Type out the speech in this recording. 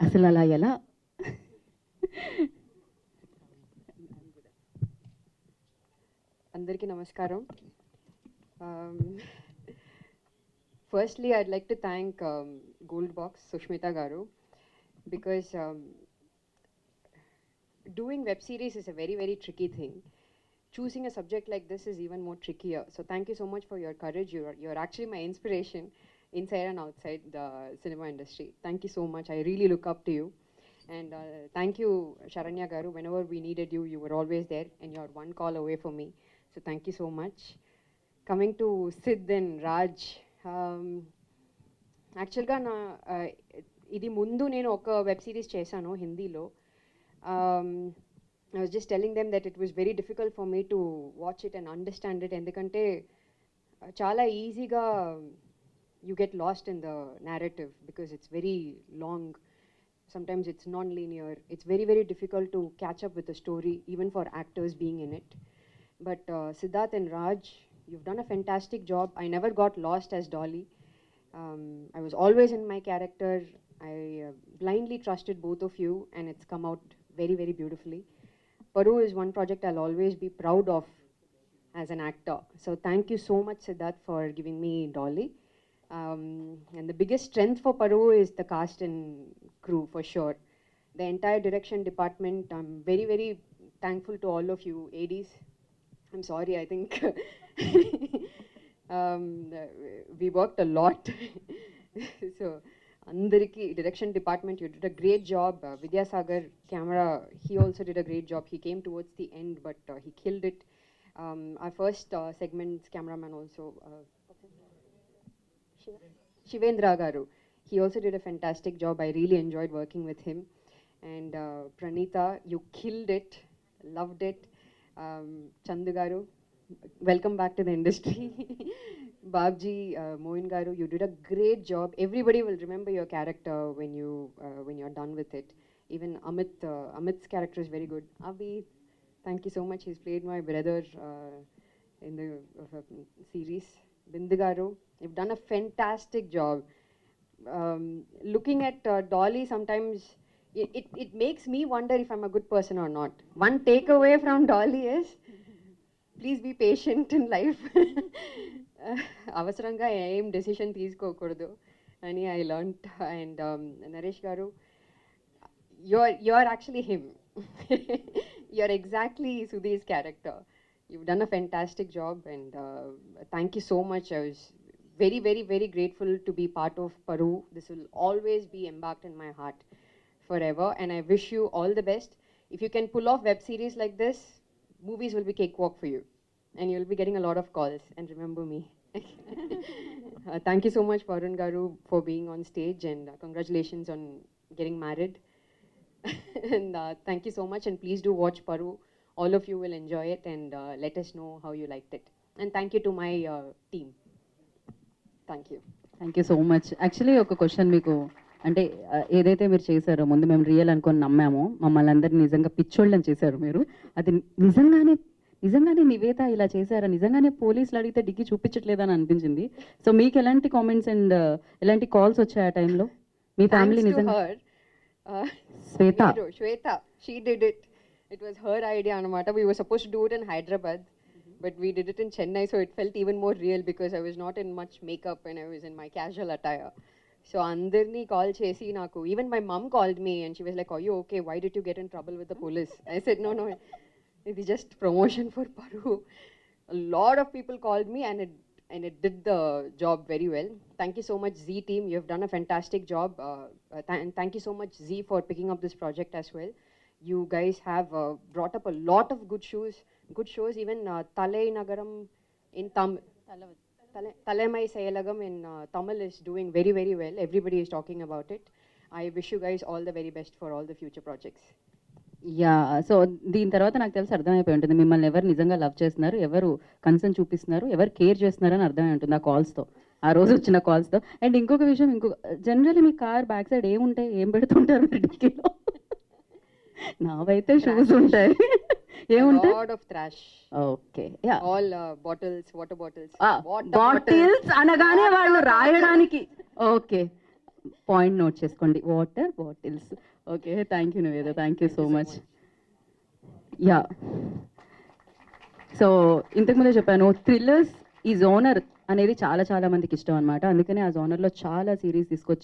అసలు అలా ఎలా అందరికీ నమస్కారం firstly I'd like to thank gold box Sushmita garu because doing web series is a very very tricky thing choosing a subject like this is even more trickier so thank you so much for your courage you're, you're actually my inspiration Inside and outside the cinema industry thank you so much i really look up to you and uh, thank you sharanya garu whenever we needed you you were always there and you're one call away from me so thank you so much coming to sid and raj um, యాక్చువల్గా నా uh, ఇది ముందు నేను ఒక web series చేశాను హిందీలో um, I was just telling them that it was very difficult for me to watch it and understand it ఎందుకంటే uh, చాలా ఈజీగా you get lost in the narrative because it's very long. Sometimes it's non-linear. It's very very difficult to catch up with the story even for actors being in it. But uh, siddharth and raj you've done a fantastic job. I never got lost as dolly. Um, i was always in my character. I uh, blindly trusted both of you and it's come out very very beautifully. Paru is one project i'll always be proud of as an actor. So thank you so much siddharth for giving me dolly um, and the biggest strength for Paru is the cast and crew for sure. The entire direction department, I'm very, very thankful to all of you, ADs. I'm sorry, I think um, we worked a lot. so, Andariki, direction department, you did a great job. Uh, Vidyasagar, camera, he also did a great job. He came towards the end, but uh, he killed it. Um, our first uh, segment's cameraman also. Uh, Shivendra Garu. He also did a fantastic job. I really enjoyed working with him. And uh, Pranita, you killed it, loved it. Um, Chandu Garu, welcome back to the industry. Babji, uh, Moin Garu, you did a great job. Everybody will remember your character when you uh, when you're done with it. Even Amit, uh, Amit's character is very good. Abhi, thank you so much. He's played my brother uh, in the uh, series. Bindu Garu, you've done a fantastic job. Um, looking at uh, Dolly, sometimes it, it, it makes me wonder if I'm a good person or not. One takeaway from Dolly is please be patient in life అవసరంగా ఏం decision తీసుకోకూడదు అని I learnt and Naresh గారు your your actually him your exactly Sudhi's character you've done a fantastic job and uh, thank you so much i was very very very grateful to be part of paru this will always be embarked in my heart forever and i wish you all the best. If you can pull off web series like this movies will be cakewalk for you and you'll be getting a lot of calls. And remember me. Uh, thank you so much varun garu for being on stage and uh, congratulations on getting married. And uh, thank you so much and please do watch paru all of you will enjoy it and uh, let us know how you liked it. And thank you to my uh, team thank you. Thank you so much actually ఒక question మీకు అంటే ఏదైతే మీరు చేశారో ముందు మేము real అనుకొని నమ్మామో మమ్మల్ని అందరినీ నిజంగా పిచ్చోళ్ళని చేశారు మీరు. అది నిజంగానే నిజంగానే నివేత ఇలా చేశారా? నిజంగానే పోలీసులు అడిగితే డిగ్గి చూపించట్లేదని అనిపించింది. సో మీకు ఎలాంటి కామెంట్స్ అండ్ ఎలాంటి కాల్స్ వచ్చాయి ఆ టైంలో మీ ఫ్యామిలీ నిజంగా uh, Shweta. Shweta, she did it. It was her idea, Anamata. We were supposed to do it in Hyderabad, but we did it in Chennai, so it felt even more real because I was not in much makeup and I was in my casual attire. So అందరినీ call చేసి నాకు even my mum called me and she was like you okay why did you get in trouble with the police I said no no ఇది just promotion for పరు lot of people called me and it and it did the job very well. Thank you so much, Z team. You have done a fantastic job. Uh, uh, th- and thank you so much, Z, for picking up this project as well. You guys have uh, brought up a lot of good shows. Good shows. Even uh, Talai Nagaram in Tamil. Talemai Sayalagam in uh, Tamil is doing very, very well. Everybody is talking about it. I wish you guys all the very best for all the future projects. Yeah so దీని తర్వాత నాకు తెలిసి అర్థమైపోయి ఉంటుంది మిమ్మల్ని ఎవరు నిజంగా love చేస్తున్నారు ఎవరు కన్సర్న్ చూపిస్తున్నారు ఎవరు కేర్ చేస్తున్నారు అని అర్థమై ఉంటుంది ఆ కాల్స్తో ఆ రోజు వచ్చిన కాల్స్తో అండ్ ఇంకొక విషయం ఇంకొక జనరల్లీ మీ కార్ బ్యాక్ సైడ్ ఏముంటాయి ఏం పెడుతుంటారు డిక్కీలో నావైతే షూస్ ఉంటాయి ఏముంటాయి lot of trash. Okay yeah bottles, water bottles. Water bottles అనగానే వాళ్ళు రాయడానికి. ఓకే పాయింట్ నోట్ చేసుకోండి. Water bottles okay thank you Niveda thank you so much yeah so ఇంతకుముందే చెప్పాను థ్రిల్లర్స్ ఈ జోనర్ అనేది చాలా చాలా మందికి ఇష్టం అనమాట అందుకనే ఆ జోనర్లో చాలా సిరీస్ తీసుకొచ్చి